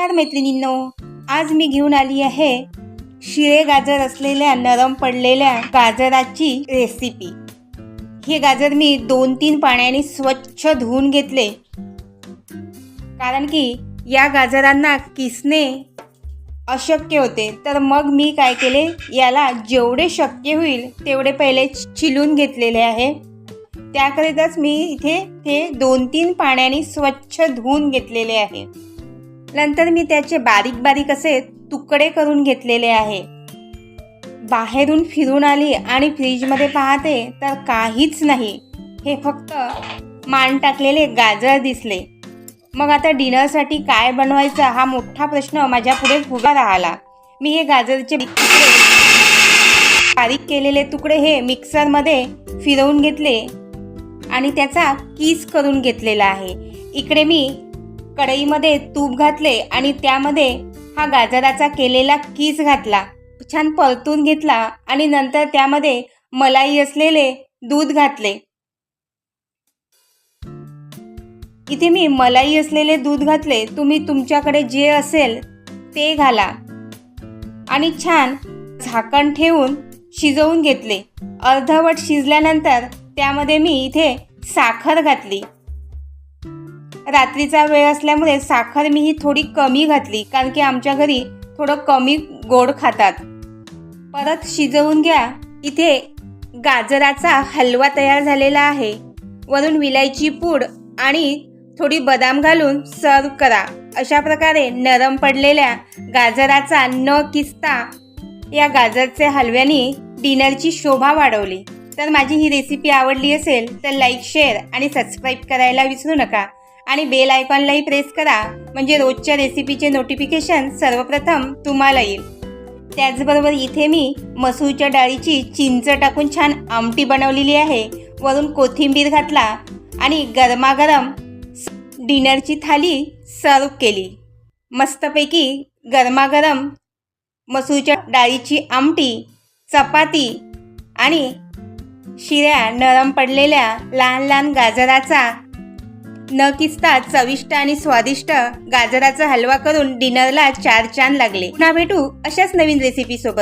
नमस्कार मैत्रिणींनो आज मी घेऊन आली आहे शिळे गाजर असलेल्या नरम पडलेल्या गाजराची रेसिपी हे गाजर मी दोन तीन पाण्याने स्वच्छ धुवून घेतले. कारण की या गाजरांना किसणे अशक्य होते. तर मग मी काय केले याला जेवढे शक्य होईल तेवढे पहिले चिलून घेतलेले आहे. त्याकरिताच मी इथे ते दोन तीन पाण्याने स्वच्छ धुवून घेतलेले आहे. नंतर मी त्याचे बारीक बारीक असे तुकडे करून घेतलेले आहे. बाहेरून फिरून आली आणि फ्रीजमध्ये पाहते तर काहीच नाही. हे फक्त मान टाकलेले गाजर दिसले. मग आता डिनरसाठी काय बनवायचं हा मोठा प्रश्न माझ्या पुढे उभा राहिला. मी हे गाजरचे तुकडे बारीक केलेले तुकडे हे मिक्सरमध्ये फिरवून घेतले आणि त्याचा कीस करून घेतलेला आहे. इकडे मी कढईमध्ये तूप घातले आणि त्यामध्ये हा गाजराचा केलेला कीस घातला. छान परतून घेतला आणि नंतर त्यामध्ये मलाई असलेले दूध घातले. इथे मी मलाई असलेले दूध घातले. तुम्ही तुमच्याकडे जे असेल ते घाला. आणि छान झाकण ठेवून शिजवून घेतले. अर्धवट शिजल्यानंतर त्यामध्ये मी इथे साखर घातली. रात्रीचा वेळ असल्यामुळे साखर मी ही थोडी कमी घातली कारण की आमच्या घरी थोडं कमी गोड खातात. परत शिजवून घ्या. इथे गाजराचा हलवा तयार झालेला आहे. वरून विलायची पूड आणि थोडी बदाम घालून सर्व करा. अशा प्रकारे नरम पडलेल्या गाजराचा न किसता या गाजरचे हलव्याने डिनरची शोभा वाढवली. तर माझी ही रेसिपी आवडली असेल तर लाईक शेअर आणि सबस्क्राईब करायला विसरू नका. आणि बेल आयकॉनलाही प्रेस करा. म्हणजे रोजच्या रेसिपीचे नोटिफिकेशन सर्वप्रथम तुम्हाला येईल. त्याचबरोबर इथे मी मसूरच्या डाळीची चिंच टाकून छान आमटी बनवलेली आहे. वरून कोथिंबीर घातला आणि गरमागरम डिनरची थाली सर्व केली. मस्तपैकी गरमागरम मसूरच्या डाळीची आमटी चपाती आणि शिऱ्या नरम पडलेल्या लहान लहान गाजराचा न किसता चविष्ट आणि स्वादिष्ट गाजराचा हलवा करून डिनरला चार चांद लागले. पुन्हा भेटू अशाच नवीन रेसिपी सोबत.